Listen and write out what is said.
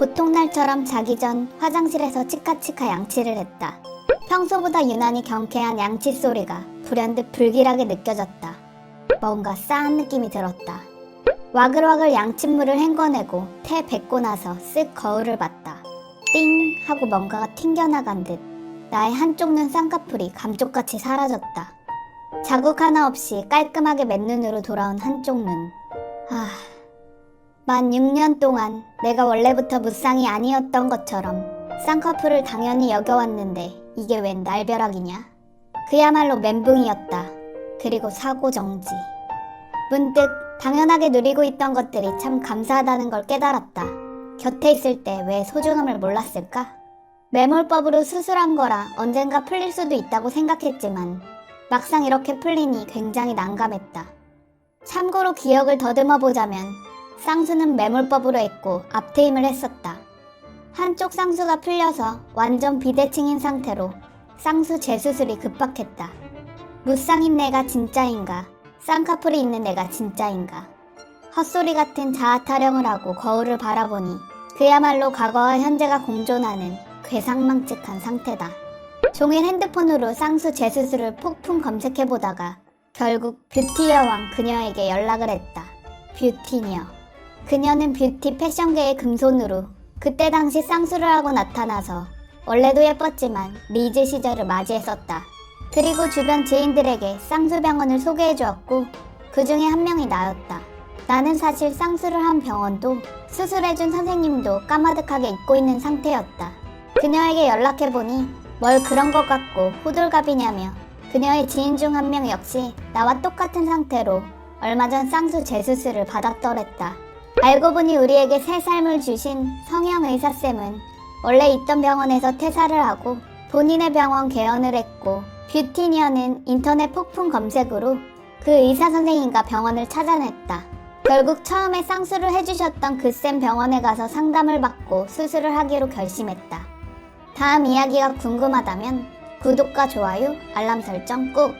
보통 날처럼 자기 전 화장실에서 치카치카 양치를 했다. 평소보다 유난히 경쾌한 양치 소리가 불현듯 불길하게 느껴졌다. 뭔가 싸한 느낌이 들었다. 와글와글 양침물을 헹궈내고 태 뱉고 나서 쓱 거울을 봤다. 띵 하고 뭔가가 튕겨나간 듯 나의 한쪽 눈 쌍꺼풀이 감쪽같이 사라졌다. 자국 하나 없이 깔끔하게 맨눈으로 돌아온 한쪽 눈. 아, 만 6년 동안 내가 원래부터 무쌍이 아니었던 것처럼 쌍꺼풀을 당연히 여겨왔는데 이게 웬 날벼락이냐? 그야말로 멘붕이었다. 그리고 사고 정지. 문득 당연하게 누리고 있던 것들이 참 감사하다는 걸 깨달았다. 곁에 있을 때 왜 소중함을 몰랐을까? 매몰법으로 수술한 거라 언젠가 풀릴 수도 있다고 생각했지만 막상 이렇게 풀리니 굉장히 난감했다. 참고로 기억을 더듬어 보자면 쌍수는 매몰법으로 했고 앞트임을 했었다. 한쪽 쌍수가 풀려서 완전 비대칭인 상태로 쌍수 재수술이 급박했다. 무쌍인 내가 진짜인가? 쌍꺼풀이 있는 내가 진짜인가? 헛소리 같은 자아 타령을 하고 거울을 바라보니 그야말로 과거와 현재가 공존하는 괴상망측한 상태다. 종일 핸드폰으로 쌍수 재수술을 폭풍 검색해보다가 결국 뷰티 여왕 그녀에게 연락을 했다. 뷰티녀. 그녀는 뷰티 패션계의 금손으로 그때 당시 쌍수를 하고 나타나서 원래도 예뻤지만 리즈 시절을 맞이했었다. 그리고 주변 지인들에게 쌍수병원을 소개해 주었고 그 중에 한 명이 나였다. 나는 사실 쌍수를 한 병원도 수술해준 선생님도 까마득하게 잊고 있는 상태였다. 그녀에게 연락해보니 뭘 그런 것 같고 호들갑이냐며 그녀의 지인 중 한 명 역시 나와 똑같은 상태로 얼마 전 쌍수 재수술을 받았더랬다. 알고 보니 우리에게 새 삶을 주신 성형 의사쌤은 원래 있던 병원에서 퇴사를 하고 본인의 병원 개원을 했고 뷰티니어는 인터넷 폭풍 검색으로 그 의사 선생님과 병원을 찾아냈다. 결국 처음에 쌍수를 해주셨던 그 쌤 병원에 가서 상담을 받고 수술을 하기로 결심했다. 다음 이야기가 궁금하다면 구독과 좋아요, 알람 설정 꾹!